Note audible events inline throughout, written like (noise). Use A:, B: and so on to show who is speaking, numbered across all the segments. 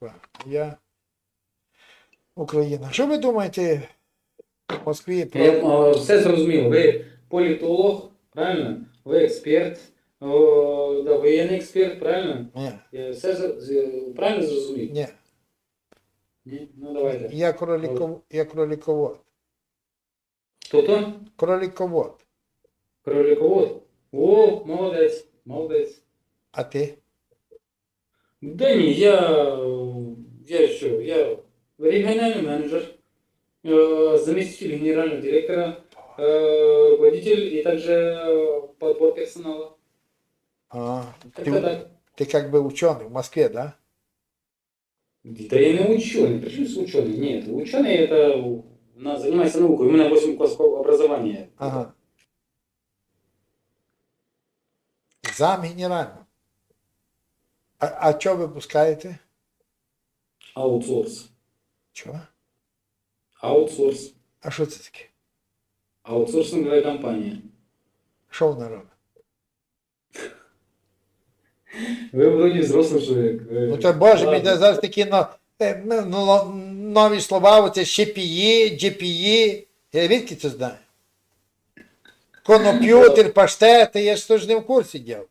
A: Москва.
B: Я Україна. Що ви думаєте в Москві про.
A: Я все зрозумів. Ви політолог, правильно? Ви експерт, о, да, воєнний експерт, правильно?
B: Ні,
A: Я все правильно зрозумів?
B: ні.
A: Ні? Ну давайте.
B: Я кроліков... я кроліковод.
A: Хто-то?
B: Кроліковод.
A: Кроликовод? О, молодець, молодець.
B: А ти?
A: Да ні, я, я що, я регіональний менеджер, э, заместитель генерального директора, э, руководитель и также э, подбор персонала.
B: А,
A: Как-то
B: ти,
A: так.
B: ти як би учений в Москві, да?
A: Да я не ученый, почему с ученый? Нет, ученый это у нас занимается наукой, у меня 8 классов образования.
B: Ага. Зам генерального. А, а що ви пускаєте?
A: Аутсорс.
B: Чого?
A: Аутсорс.
B: А що це таке?
A: Аутсорсинговая компания.
B: Що вона робить?
A: Вы вроде взрослый человек. Вы-
B: Ну то боже мій,
A: Ладно.
B: де зараз такі но, е, ну, ну, нові слова, оце щепії, джепії. Я рідки це знаю. Коноп'ютер, паштети, я ж теж не в курсі діяв.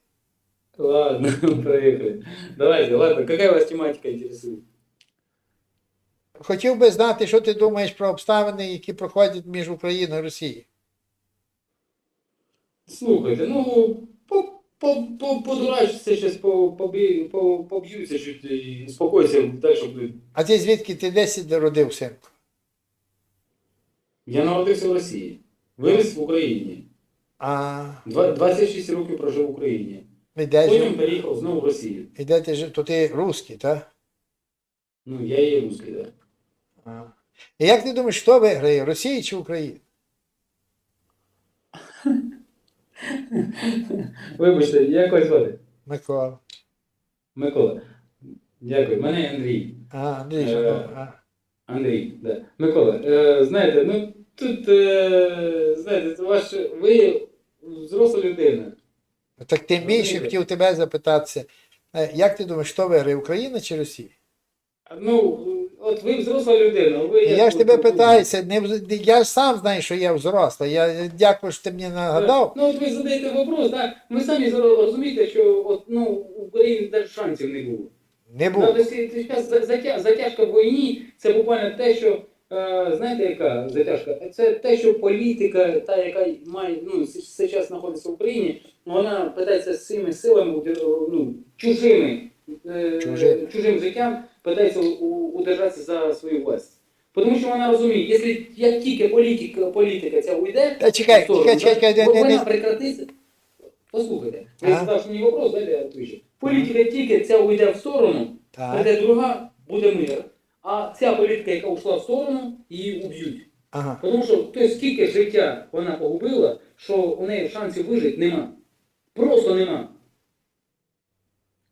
A: Ладно, (laughs) проехали. Давайте, ладно, какая вас тематика интересует?
B: Хотів би знати, що ти думаєш про обставини, які проходять між Україною і Росією.
A: Слухайте, ну, по- по- по- подурачиться сейчас, по- поб'ються і успокойся, буде.
B: А ти звідки ти десь родив синку?
A: Я народився в Росії, виріс в Україні.
B: А
A: Два- 26 років прожив в Україні.
B: і де
A: Потім
B: жив?
A: переїхав знову в Росію.
B: І де ти жив? То ти русський, так?
A: Ну, я є русский, да.
B: І як ти думаєш, хто виграє, Росія чи Україна?
A: Вибачте, як вас звати?
B: Микола.
A: Микола. Дякую. Мене Андрій.
B: А, Андрій,
A: Е.
B: А.
A: Андрій, да. Микола, е, знаєте, ну тут, е, знаєте, ваш, ви взросла людина.
B: Так тим більше хотів тебе запитатися. е, Як ти думаєш, хто виграє, Україна чи Росія?
A: Ну, от ви взросла людина, ви як
B: Я ж тебе питаюся, не, вз- я ж сам знаю, що я взросла. Я дякую, що ти мені нагадав.
A: Ну, от ви задаєте вопрос, так? Ми самі зро- розумієте, що от, ну, у України навіть шансів не було.
B: Не
A: Ну,
B: було.
A: зараз затя- затяжка в війні це буквально те, що е, знаєте, яка затяжка? Це те, що політика, та, яка має ну, зараз знаходиться в Україні, вона питається з цими силами, ну, чужими, е,
B: Чужими.
A: чужим життям, питається удержатися за свою власть. Тому що вона розуміє, якщо як тільки політика, політика ця уйде,
B: Та чекай,
A: в сторону,
B: чекай, чекай,
A: да,
B: чекай,
A: вона
B: не-
A: прекратиться. Послухайте, ви
B: Ага.
A: задав мені вопрос, дайте я відповідь. Політика тільки ця уйде в сторону,
B: Так.
A: Прийде друга, буде мир. А ця політика, яка ушла в сторону, її уб'ють.
B: Ага.
A: Тому що то скільки життя вона погубила, що у неї шансів вижити нема. Просто нема.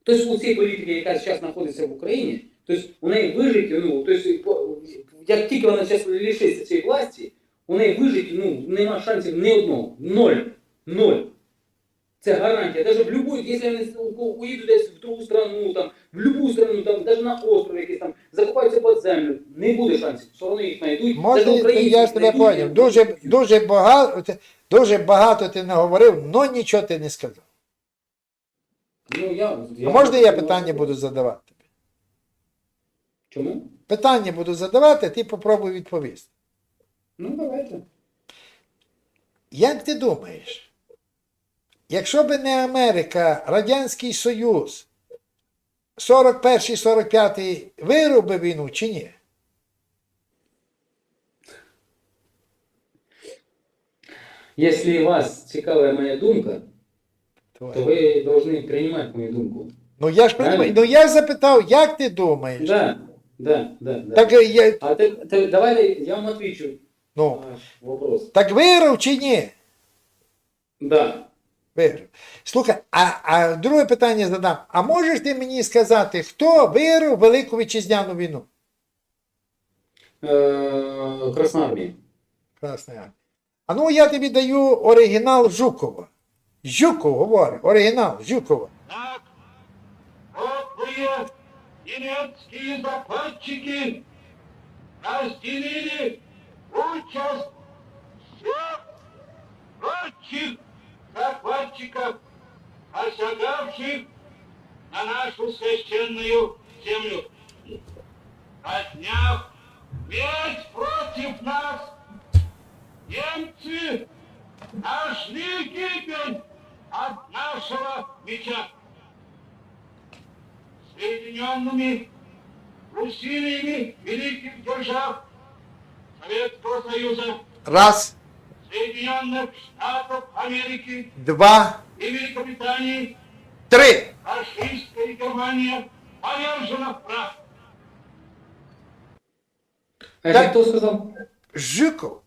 A: Тобто у цій політики, яка зараз знаходиться в Україні, тобто у неї вижити, ну, тобто, як тільки вона зараз лишиться цієї власті, у неї вижити ну, нема шансів ні одного. Ноль. Ноль. Це гарантія. Даже в любую, якщо вони уїдуть десь в другу страну, там, в любу страну, там, даже на остров якийсь там, закопаються під землю, не буде шансів. Все одно їх знайдуть.
B: Можна,
A: Даже українці
B: я ж тебе
A: знайдуть.
B: поняв. Дуже, дуже, багато, дуже багато ти наговорив, але нічого ти не сказав.
A: Ну, я,
B: А можна я питання буду задавати тобі?
A: Чому?
B: Питання буду задавати, ти попробуй відповісти.
A: Ну, давайте.
B: Як ти думаєш, якщо б не Америка, Радянський Союз, 41-45 виграв би війну чи ні?
A: Якщо вас цікавить моя думка, то ви повинні приймати мою думку.
B: Ну я ж
A: Правильно.
B: приймаю- ну я ж запитав, як ти думаєш?
A: Да, да, да, да.
B: Так, е, я,
A: А те, те, давайте я вам отвечу
B: ну,
A: на ваш вопрос.
B: так виграв чи ні?
A: Да.
B: Виграв. Слухай, а, а друге питання задам. А можеш ти мені сказати, хто виграв Велику Вітчизняну війну?
A: Е, Красна армія.
B: Красна. А ну я тобі даю оригінал Жукова. Жуков говорить, оригінал, Жукова.
C: Так, подлые немецкие захватчики разделили участь всех прочих захватчиков, посягавших на нашу священную землю. Подняв весь против нас, немцы нашли гибель от нашего меча. Соединенными усилиями великих держав Советского Союза,
B: Раз,
C: Соединенных Штатов Америки
B: два,
C: и Великобритании
B: три.
C: фашистская Германия повержена в прах.
A: А кто сказал?
B: Жуков.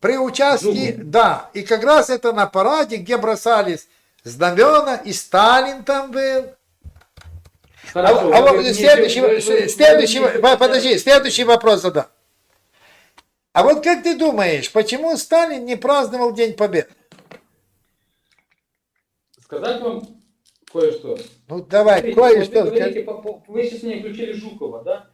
B: При участии,
A: Жуков.
B: да, и как раз это на параде, где бросались знамена, и Сталин там был. А,
A: Хорошо,
B: а
A: вы-
B: вот следующий,
A: вы- вы-
B: следующий,
A: вы-
B: по- подожди, следующий вопрос задам. А вот как ты думаешь, почему Сталин не праздновал День Победы?
A: Сказать вам кое-что.
B: Ну давай, кое-что
A: вы, говорите, по- вы сейчас мне включили Жукова, да?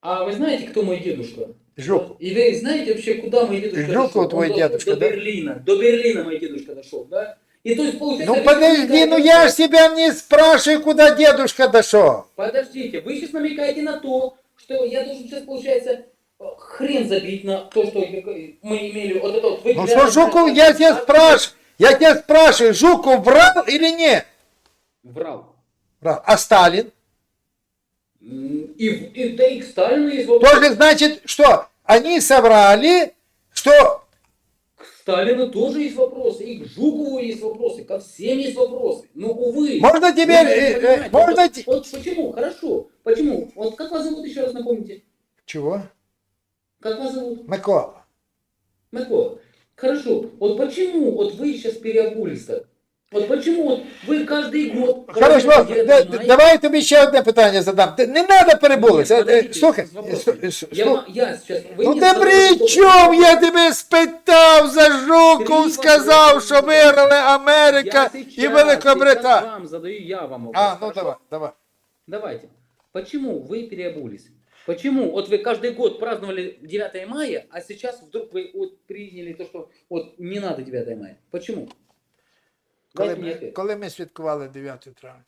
A: А вы знаете, кто мой дедушка?
B: Жуков.
A: И вы знаете вообще, куда мой дедушка
B: Жуков
A: дошел?
B: твой
A: Он до-
B: дедушка,
A: до,
B: да?
A: Берлина. До Берлина мой дедушка дошел, да? И то есть получается...
B: Ну подожди, ну я
A: то-
B: ж тебя не спрашиваю, куда дедушка дошел.
A: Подождите, вы сейчас намекаете на то, что я должен сейчас, получается, хрен забить на то, что мы имели вот это вот...
B: Ну что, Жуков, я тебя спрашиваю, я тебя спрашиваю, Жуков врал или нет?
A: Врал.
B: Врал. А Сталин?
A: И, и, да и к Сталину есть.
B: Тоже значит, что они соврали, что
A: Сталину тоже есть вопросы, и к Жукову есть вопросы, ко всем есть вопросы. Но, увы.
B: Можно
A: не
B: э, э, можно
A: Вот, вот почему? Хорошо. Почему? Вот как вас зовут еще раз напомните?
B: Чего?
A: Как вас зовут?
B: Микола.
A: Микола. Хорошо. Вот почему вот вы сейчас переобулись так? Вот почему вот ви каждый год...
B: Хорошо,
A: празднуєте
B: да-
A: 9 мая?
B: давай я тобі ще одне питання задам. Ти- Не треба перебулися.
A: Нет, подождите,
B: Слухай,
A: с вопросом.
B: слу- слу-
A: Я, ма- я сейчас... Вы
B: ну
A: мне
B: ти
A: задали
B: при
A: вопрос.
B: чому я тебе спитав за Жуков,
A: Сергій
B: сказав,
A: Валерійович,
B: що виграли Америка
A: Я
B: і
A: сейчас-
B: Великобританія.
A: сейчас вам задаю я вам вопрос.
B: А, ну
A: хорошо?
B: давай, давай.
A: Давайте. Почему вы переобулись? Почему? Вот вы каждый год праздновали 9 мая, а сейчас вдруг вы вот приняли то, что вот не надо 9 мая. Почему?
B: Коли
A: Дайте мне
B: ми,
A: ответ.
B: коли ми святкували 9 травня?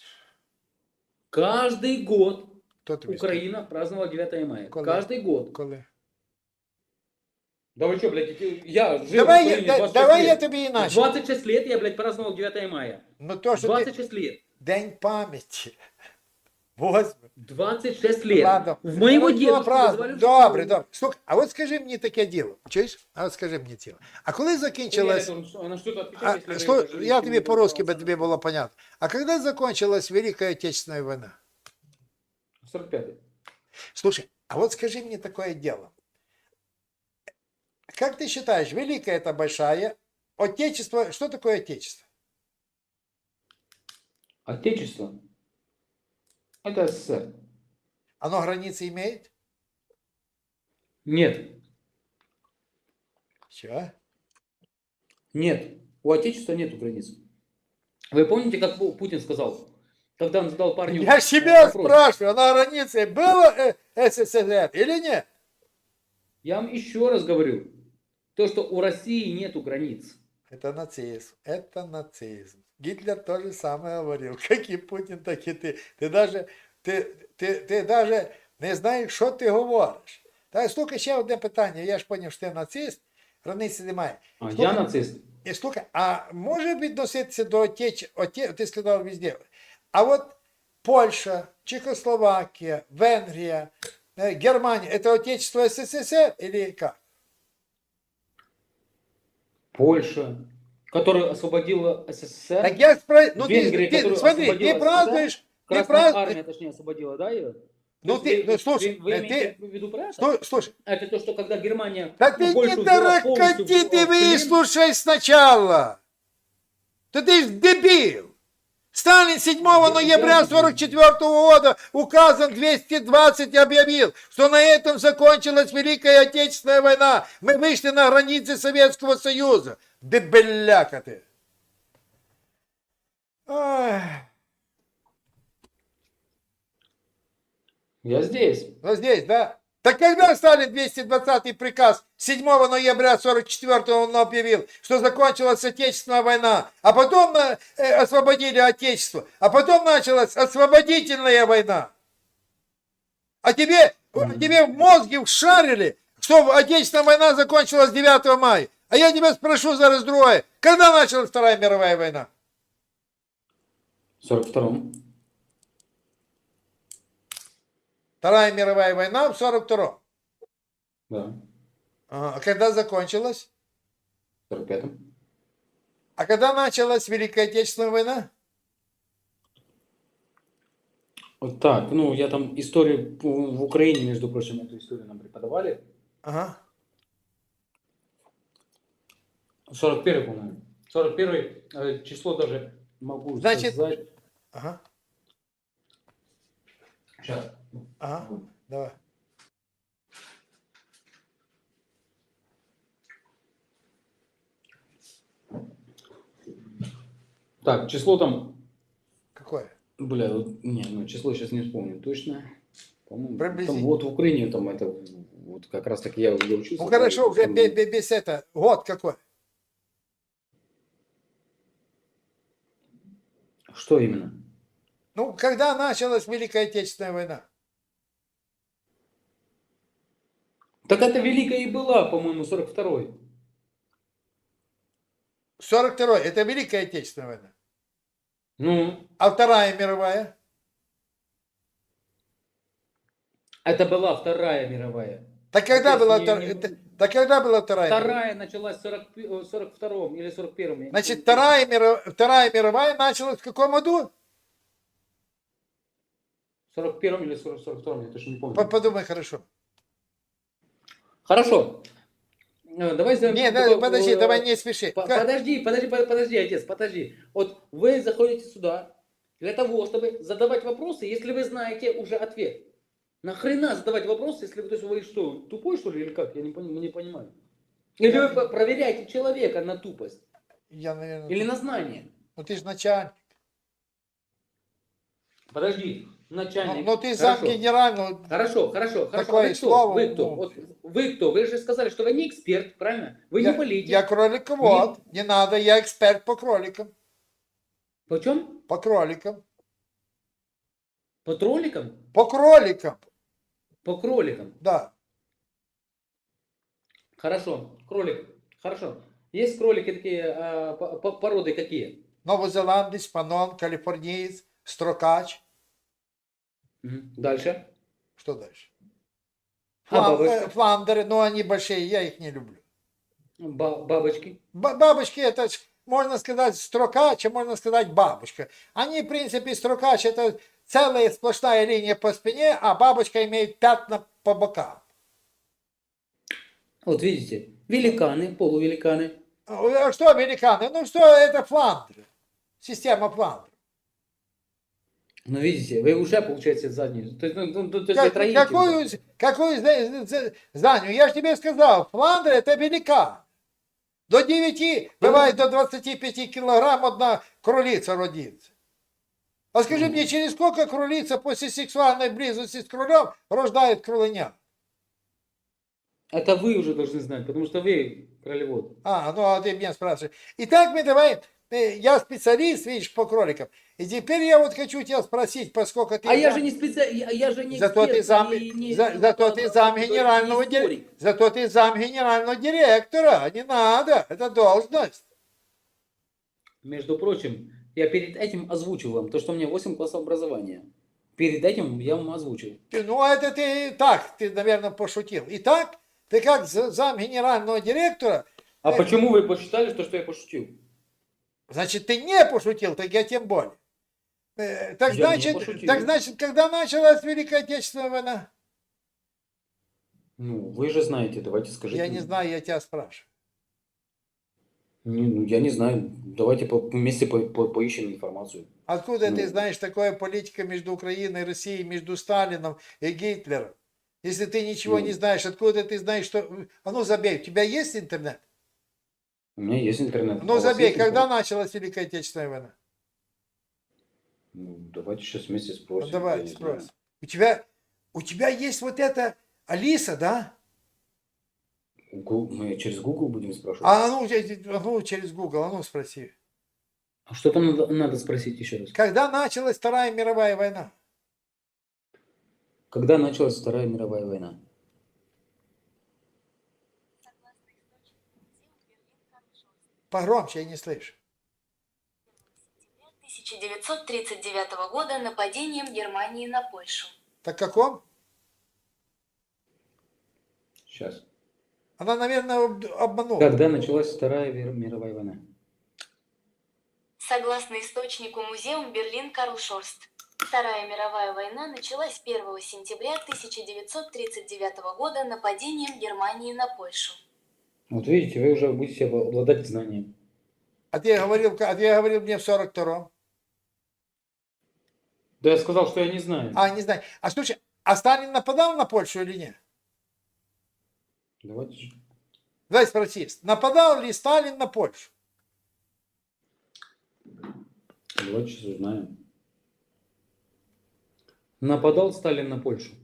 A: Каждый год
B: Хто тобі
A: Украина праздновала 9 мая.
B: Коли?
A: Каждый год.
B: сказав? Коли?
A: Да вы что, блядь, эти- я жил
B: Давай,
A: в
B: я-
A: Украине
B: да-
A: 26
B: давай я
A: лет.
B: тобі іначе.
A: 26 лет я, блядь, праздновал 9 мая.
B: Ну то, що ти...
A: 26 лет.
B: День пам'яті. Восьме.
A: 26 лет.
B: Ладно.
A: В моего
B: Ну,
A: дедушку
B: правда.
A: называли
B: Добре,
A: Жуковым.
B: добре. Слухай, а от скажи мені таке діло. Чуєш? А от скажи мені діло. А коли закінчилась...
A: Я должен на что-то
B: А,
A: отвечать, если вы
B: слу-
A: даже
B: я
A: ничего
B: тобі
A: не
B: по-русски, бы
A: договорились.
B: тебе было понятно. А когда закончилась Великая Отечественная война?
A: 45-й.
B: Слушай, а вот скажи мне такое дело. Как ты считаешь, Великая это большая? Отечество, что такое Отечество?
A: Отечество. Это СССР.
B: Оно границы имеет?
A: Нет.
B: Чего?
A: Нет. У Отечества нет границ. Вы помните, как Пу- Путин сказал, когда он задал парню...
B: Я себя
A: вопрос?
B: спрашиваю, на границе было э, СССР или нет?
A: Я вам еще раз говорю. То, что у России нету границ.
B: Это нацизм. Это нацизм. Гитлер то же самое говорил. (laughs) Как и Путин, так и ты. Ти даже, ти, ти, ти даже не знаєш, що ти говориш. Так, слухай, ще одне питання. Я ж зрозумів, що ти нацист, границі немає.
A: А
B: Слухай,
A: я нацист.
B: І слухай, а може відноситися до отеч... оте... ти сказав везде. А от Польща, Чехословакия, Венгрия, э, Германия, это отечество СССР или как?
A: Польша, Которая освободила СССР.
B: Так я спрашиваю, ну
A: Венгрия,
B: ты, ты смотри, ты
A: СССР,
B: празднуешь, ты
A: Красная
B: празднуешь,
A: армия, точнее, освободила, да, ее?
B: Ну ты- ну слушай,
A: вы, вы
B: э,
A: имеете в виду про это?
B: Слу- слушай,
A: Это то, что когда Германия
B: так
A: ну,
B: ты не
A: в-
B: ты выслушай сначала. Да ты ж дебил. Сталин 7 ноября 44 года указом 220 объявил, что на этом закончилась Великая Отечественная война. Мы вышли на границы Советского Союза. Дебеляка ты. Ой,
A: Я здесь.
B: ну здесь, да? Так когда Сталин 220-й приказ 7 ноября 44 он объявил, что закончилась Отечественная война, а потом э, э, освободили Отечество, а потом началась освободительная война. А тебе, тебе в мозге вшарили, что Отечественная война закончилась 9 мая. А я тебя спрошу зараз другое. Когда началась Вторая мировая война?
A: В 42-м.
B: Вторая мировая война в 42-м.
A: Да.
B: Ага, А когда закончилась?
A: В 45-м.
B: А когда началась Великая Отечественная война?
A: Вот так, ну, я там историю в Украине, между прочим, эту историю нам преподавали.
B: Ага.
A: В 41 по-моему. 41 э, число даже могу
B: Значит-
A: сказать.
B: Ага.
A: Сейчас.
B: Ага. Давай.
A: Так, число там,
B: Какое?
A: бля, вот, не, ну число сейчас не вспомню точно. По-моему, там вот в Украине там это, вот как раз таки я, я учился.
B: Ну хорошо, уже
A: там,
B: бе- бе- без это. Год какой?
A: Что именно?
B: Ну, когда началась Великая Отечественная война?
A: Так это Великая и была, по-моему, 42-й.
B: 42 это Великая Отечественная война.
A: Ну,
B: А Вторая мировая?
A: это была Вторая мировая.
B: Так когда
A: Это
B: была,
A: не-
B: втор-
A: не-
B: это- так когда была Вторая?
A: Вторая началась в 40 пи- э, 42-м или 41-м. я не
B: Значит. Вторая, мира- Вторая мировая началась в каком году?
A: В 41-м или 40 42-м, я точно не помню.
B: По- Подумай хорошо.
A: Хорошо. Э, Давай сделаем...
B: Не, да,
A: такой,
B: подожди,
A: э,
B: давай не спеши.
A: По- Подожди, подожди, под- подожди, отец, подожди. Вот вы заходите сюда для того, чтобы задавать вопросы, если вы знаете уже ответ. Нахрена задавать вопросы, если вы, то есть вы что, тупой что ли или как? Я не, пони- не понимаю. Или вы по- проверяете человека на тупость
B: Я, наверное...
A: или на знание?
B: Ну ты же начальник.
A: Подожди,
B: Ну,
A: начальник.
B: ну ты зам
A: Хорошо.
B: генерального.
A: Хорошо, хорошо, хорошо.
B: Такое
A: А вы кто?
B: слово,
A: Вы кто?
B: ну.
A: Вот вы кто? Вы же сказали, что вы не эксперт, правильно? Вы
B: я,
A: не политик.
B: я кроликовод. Не надо, я эксперт по кроликам.
A: По чем?
B: По кроликам.
A: По тролликам?
B: По кроликам.
A: По кроликам.
B: Да.
A: Хорошо, кролик. Хорошо. Есть кролики такие, а, по- по- породы какие?
B: Новозеландец, панон, калифорниец, строкач.
A: Мгм. Дальше.
B: Что дальше?
A: А,
B: э, Фландеры, но они большие, я их не люблю.
A: Ба- бабочки.
B: Ба- Бабочки это, ж, можно сказать, строкач, а можно сказать бабочка. Они, в принципе, строкач это целая сплошная линия по спине, а бабочка имеет пятна по бокам.
A: Вот видите, великаны, полувеликаны.
B: А что великаны? Ну что это фландры? Система фландров.
A: Ну видите, вы уже получаете заднюю. То есть, ну, ну, то есть
B: Как- какую, какую здание? Я же тебе сказал, фландры это великан. До 9, бывает до 25 килограмм одна кролица родится. А скажи мне, через сколько кролица после сексуальной близости с кролем рождает кролыня?
A: Это вы уже должны знать, потому что вы кролевод.
B: А, ну а ты меня спрашиваешь. Итак, мы давай, э, я специалист, видишь, по кроликам. И теперь я вот хочу тебя спросить, поскольку ты...
A: А я же не специалист, я, же не
B: Зато ты зам,
A: не-
B: за- зато ты зам
A: не
B: генерального директора. Зато ты зам генерального директора. Не надо, это должность.
A: Между прочим, я перед этим озвучил вам то, что у меня 8 классов образования. Перед этим я вам озвучил.
B: Ну, это ты так, ты, наверное, пошутил. Итак, ты как за- зам генерального директора,
A: А
B: Э.
A: почему вы посчитали, что, что я пошутил?
B: значит, ты не пошутил, так я тем более. Э, Так
A: Я не
B: значит, так значит, когда началась Великая Отечественная война?
A: Ну, вы же знаете, давайте скажите.
B: Я не
A: мне.
B: знаю, я тебя спрашиваю.
A: Не, ну, я не знаю. Давайте по- вместе по- по- поищем информацию.
B: Откуда ты
A: Ну.
B: знаешь такое политика между Украиной и Россией, между Сталином и Гитлером? Если ты ничего
A: Ну.
B: не знаешь, откуда ты знаешь, что... А ну забей, у тебя есть интернет?
A: У меня есть интернет. А
B: Ну
A: вас
B: забей, когда
A: интернет?
B: началась Великая Отечественная война?
A: Ну, давайте сейчас вместе
B: Ну,
A: спросим.
B: давай,
A: я не знаю.
B: спрос. У тебя, у тебя есть вот эта Алиса, да?
A: Гу- Мы через Google будем спрашивать?
B: А ну, а ну через Google, а ну спроси.
A: А что там надо, надо спросить еще раз?
B: Когда началась Вторая мировая война?
A: Когда началась Вторая мировая война?
B: Погромче, я не слышу.
D: 1939 года нападением Германии на Польшу.
B: Так каком?
A: Сейчас.
B: Она, наверное, об- обманула.
A: Когда началась Вторая мировая война?
D: Согласно источнику Музеум Берлин Карл Шорст, Вторая мировая война началась 1 сентября 1939 года нападением Германии на Польшу.
A: Вот видите, вы уже будете обладать знанием.
B: А ты говорил, а ты говорил мне в 42-м.
A: Да я сказал, что я не знаю.
B: А, не знаю. А слушай, а Сталин нападал на Польшу или нет?
A: Давайте же.
B: Давай спроси, нападал ли Сталин на Польшу?
A: Давайте сейчас узнаем. Нападал Сталин на Польшу?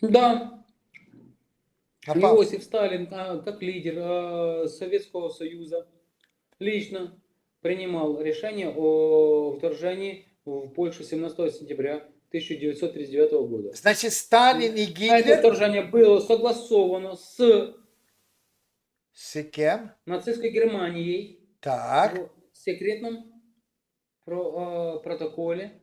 A: Да,
B: Напал.
A: Иосиф Сталин, а, как лидер а, Советского Союза, лично принимал решение о вторжении в Польшу 17 сентября 1939 года.
B: Значит, Сталин и
A: А это
B: Гитлер...
A: вторжение было согласовано с
B: С кем?
A: нацистской Германией
B: Так.
A: в секретном э, протоколе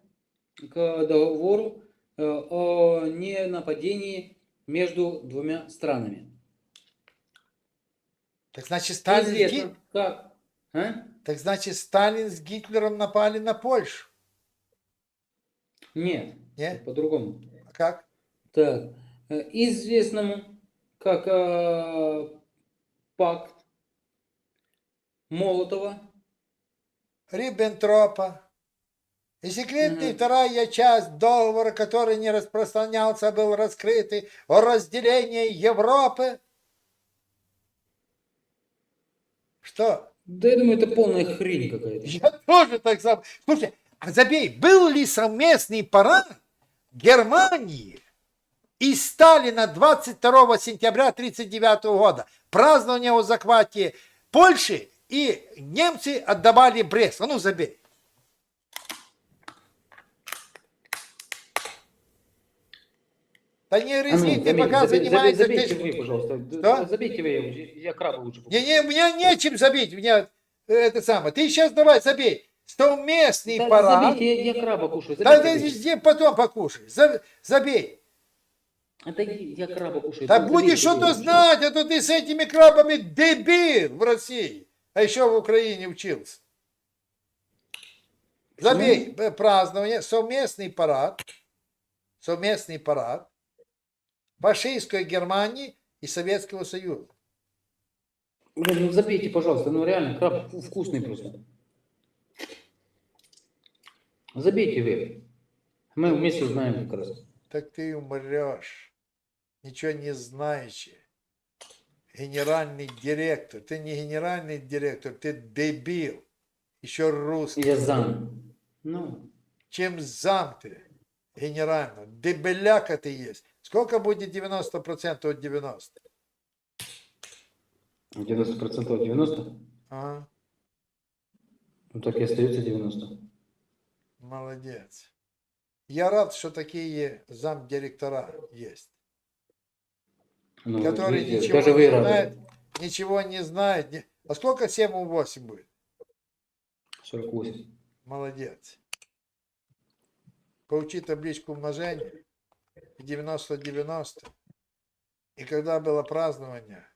A: к договору э, о ненападении между двумя странами.
B: Так значит, Сталин
A: Известно, как... А?
B: так значит, Сталин с Гитлером напали на Польшу.
A: Нет,
B: Не?
A: по-другому.
B: А как?
A: Так, э, известному как э, пакт Молотова
B: Риббентропа. И секретная
A: Мгм.
B: вторая часть договора, который не распространялся, был раскрытый о разделении Европы. Что?
A: Да я думаю, это полная хрень какая-то.
B: Я тоже так сам. Слушай, а забей, был ли совместный парад Германии и Сталина 22 сентября 1939 года? Празднование о захвате Польши и немцы отдавали Брест. А ну забей. Да не
A: А ну,
B: ты
A: заметь,
B: пока ты-
A: Забейте вы, пожалуйста.
B: Что?
A: Забейте вы, я краба лучше
B: Не, не, у меня нечем забить, у меня э, это самое. Ты сейчас давай забей. Совместный
A: Да,
B: парад.
A: Забейте, я, я краба кушаю.
B: Да
A: забейте
B: ты
A: вы.
B: везде потом покушай. За- Забей.
A: Это я краба кушаю.
B: Да будешь что-то знать, а то ты с этими крабами дебил в России. А еще в Украине учился. Забей э, празднование, совместный парад, совместный парад фашистской Германии и Советского Союза.
A: Блин, ну забейте, пожалуйста. Ну реально, краб вку- вкусный просто. Забейте вы. Мы вместе узнаем как раз.
B: Так ты умрешь, ничего не знающий. Генеральный директор. Ты не генеральный директор, ты дебил. Еще русский.
A: Я зам. Ну,
B: Чем зам ты? Генерально. Дебеляка ты есть. Сколько будет 90% от 90?
A: 90% от 90?
B: А?
A: Ну так и остается 90.
B: Молодец. Я рад, что такие замдиректора есть.
A: Ну,
B: которые
A: видите,
B: ничего
A: даже
B: не знают. Ничего не знают. А сколько 7 у 8 будет?
A: 48.
B: Молодец. Поучи табличку умножения. 90-90. И когда было празднование,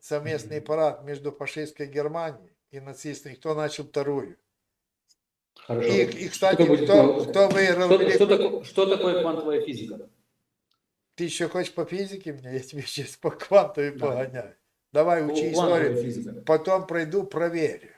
B: совместный парад между фашистской Германией и нацистской, кто начал вторую?
A: Хорошо.
B: И, и, кстати,
A: Что
B: кто, кто выиграл?
A: Что, что такое, что такое квантовая физика?
B: Ты еще хочешь по физике мне? Я тебе сейчас по квантовой
A: Да.
B: погоняю. Давай учи историю.
A: физика.
B: Потом пройду, проверю.